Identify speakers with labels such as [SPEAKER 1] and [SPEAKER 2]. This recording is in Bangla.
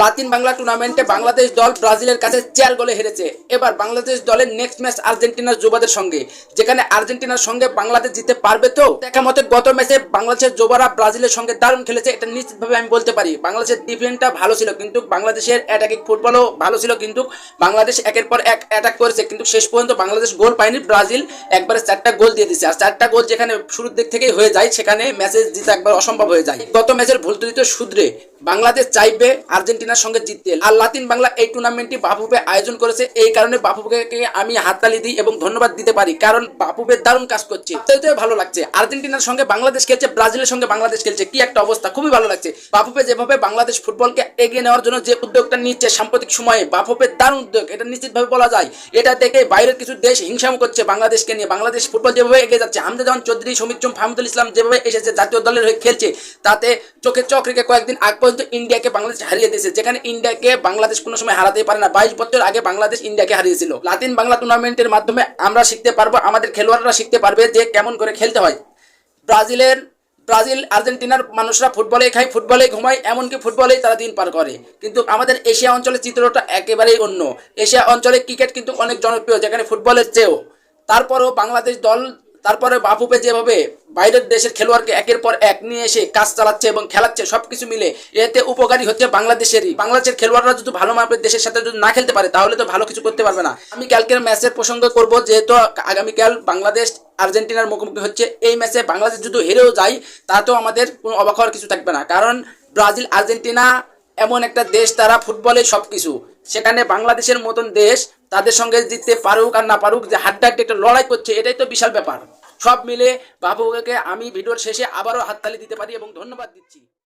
[SPEAKER 1] লাতিন বাংলা টুর্নামেন্টে বাংলাদেশ দল ব্রাজিলের কাছে চার গোলে হেরেছে। এবার বাংলাদেশ দলের নেক্সট ম্যাচ আর্জেন্টিনার যুবাদের সঙ্গে। যেখানে আর্জেন্টিনার সঙ্গে বাংলাদেশ জিতে পারবে তো? দেখা মতে গত ম্যাচে বাংলাদেশের যুবরা ব্রাজিলের সঙ্গে দারুণ খেলেছে এটা নিশ্চিতভাবে আমি বলতে পারি। বাংলাদেশের ডিফেন্সটা ভালো ছিল কিন্তু বাংলাদেশের অ্যাটাকিং ফুটবলও ভালো ছিল কিন্তু বাংলাদেশ একের পর এক অ্যাটাক করেছে। কিন্তু শেষ পর্যন্ত বাংলাদেশ গোল পায়নি ব্রাজিল একবারে চারটা গোল দিয়ে দিচ্ছে আর চারটা গোল যেখানে শুরুর দিক থেকেই হয়ে যায় সেখানে ম্যাচে জিতে একবার অসম্ভব হয়ে যায়। গত ম্যাচের ভুল ত্রুটি শুধরে বাংলাদেশ চাইবে আর্জেন্টিনার সঙ্গে জিততে আর লাতিন বাংলা এই টুর্নামেন্টটি বাফুবে আয়োজন করেছে। এই কারণে বাফুকে আমি হাততালি দিই এবং ধন্যবাদ দিতে পারি, কারণ বাফুবে দারুণ কাজ করছে। ভালো লাগছে। আর্জেন্টিনার সঙ্গে বাংলাদেশ খেলছে, ব্রাজিলের সঙ্গে বাংলাদেশ খেলছে, কি একটা অবস্থা, খুবই ভালো লাগছে। বাফুপে যেভাবে বাংলাদেশ ফুটবলকে এগিয়ে নেওয়ার জন্য যে উদ্যোগটা নিচ্ছে সাম্প্রতিক সময়ে বাফুপের দারুণ উদ্যোগ, এটা নিশ্চিতভাবে বলা যায়। এটা দেখে বাইরের কিছু দেশ হিংসাম করছে বাংলাদেশকে নিয়ে। বাংলাদেশ ফুটবল যেভাবে এগিয়ে যাচ্ছে হামদা জামান চৌধুরী সমিত্রম ফাহমুদুল ইসলাম যেভাবে এসেছে, জাতীয় দলের হয়ে খেলছে, তাতে চোখে চোখ রেখে কয়েকদিন আগ পর্যন্ত ইন্ডিয়াকে বাংলাদেশ হারিয়ে দিয়েছে। যেখানে ইন্ডিয়াকে বাংলাদেশ কোনো সময় হারাতে পারে না। বাইশ বছর আগে বাংলাদেশ ইন্ডিয়াকে হারিয়েছিল। লাতিন বাংলা টুর্নামেন্টের মাধ্যমে আমরা শিখতে পারব, আমাদের খেলোয়াড়রা শিখতে পারবে যে কেমন করে খেলতে হয়। ব্রাজিলের, ব্রাজিল, আর্জেন্টিনার মানুষরা ফুটবলে খায়, ফুটবলে ঘুমায়, এমনকি ফুটবলেই তারা দিন পার করে। কিন্তু আমাদের এশিয়া অঞ্চলের চিত্রটা একেবারেই অন্য। এশিয়া অঞ্চলে ক্রিকেট কিন্তু অনেক জনপ্রিয়, যেখানে ফুটবলের চেয়েও। তারপরও বাংলাদেশ দল তারপরে বাফুপে যেভাবে বাইরের দেশের খেলোয়াড়কে একের পর এক নিয়ে এসে কাজ চালাচ্ছে এবং খেলাচ্ছে, সবকিছু মিলে এতে উপকারী হচ্ছে বাংলাদেশেরই। বাংলাদেশের খেলোয়াড়রা যদি ভালো মাপের দেশের সাথে যদি না খেলতে পারে, তাহলে তো ভালো কিছু করতে পারবে না। আমি কালকের ম্যাচের প্রসঙ্গ করব, যেহেতু আগামীকাল বাংলাদেশ আর্জেন্টিনার মুখোমুখি হচ্ছে, এই ম্যাচে বাংলাদেশ যদি হেরেও যায় তাতেও আমাদের কোনো অবাক হওয়ার কিছু থাকবে না। কারণ ব্রাজিল, আর্জেন্টিনা এমন একটা দেশ, তারা ফুটবলে সব কিছু সেখানে বাংলাদেশের মতন দেশ তাদের সঙ্গে জিততে পারুক আর না পারুক, যে হাড্ডাহাড্ডি একটা লড়াই করছে, এটাই তো বিশাল ব্যাপার। সব মিলে বাবুকে আমি ভিডিওর শেষে আবারও হাততালি দিতে পারি এবং ধন্যবাদ দিচ্ছি।